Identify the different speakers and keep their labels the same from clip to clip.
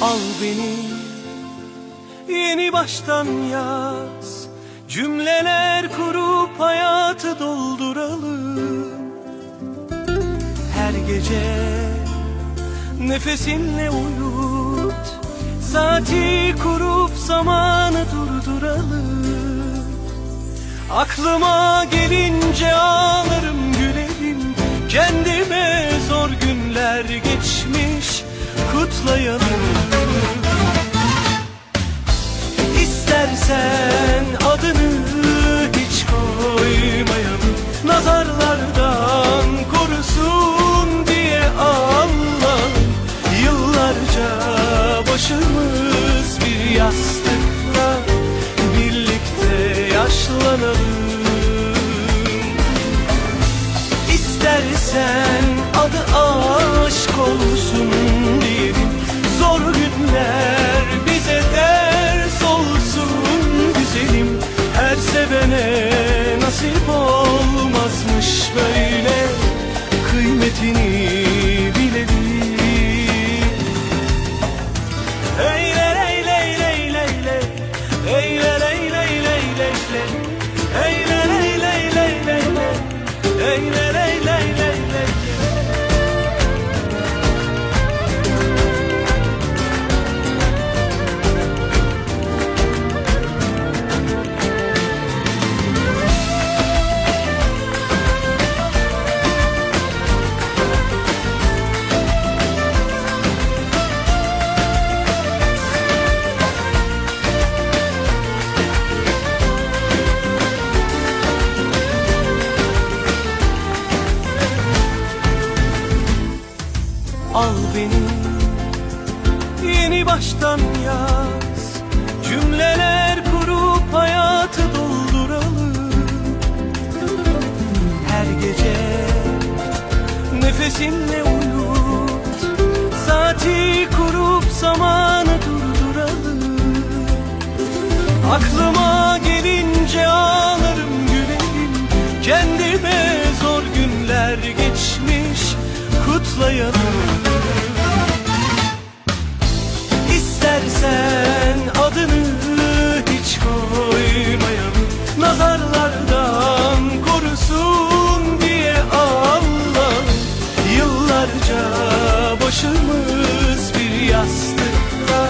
Speaker 1: Al beni. Yeni baştan yaz. Cümleler kurup hayatı dolduralım. Her gece nefesinle uyut. Saati kurup zamanı durduralım. Aklıma gelince ağlarım gülerim. Kendime zor günler geçmiş kutlayalım. İstersen adını hiç koymayalım. Nazarlardan korusun diye Allah. Yıllarca başımız bir yastıkla Birlikte yaşlanalım Al beni. Yeni baştan yaz Cümleler kurup hayatı dolduralım. Her gece nefesinle uyut Saati kurup zamanı durduralım. Aklıma gelince ağlarım gülerim Kendime zor günler geçmiş kutlayalım Yıllarca başımız bir yastıkta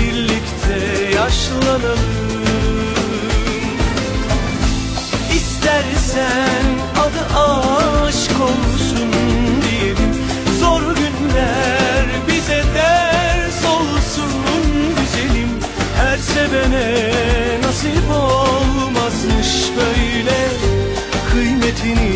Speaker 1: Birlikte yaşlanalım. İstersen adı aşk olsun diyelim. Zor günler bize ders olsun güzelim. Her sevene nasip olmazmış böyle. Kıymetini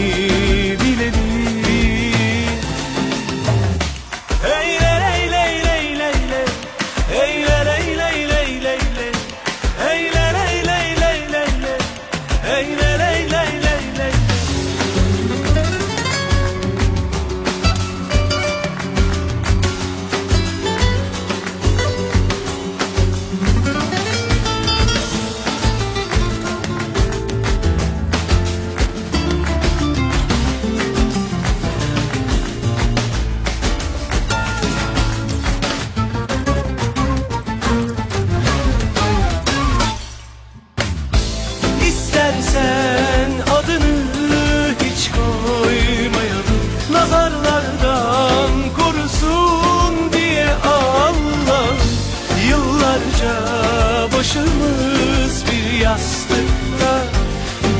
Speaker 1: Yıllarca başımız bir yastıkta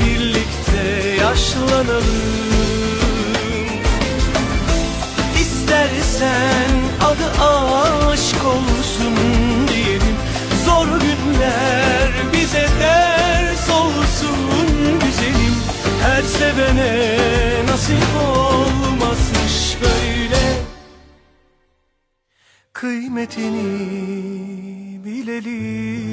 Speaker 1: Birlikte yaşlanalım. İstersen adı aşk olsun diyelim Zor günler bize ders olsun güzelim. Her sevene nasip olmazmış böyle. Kıymetini bilelim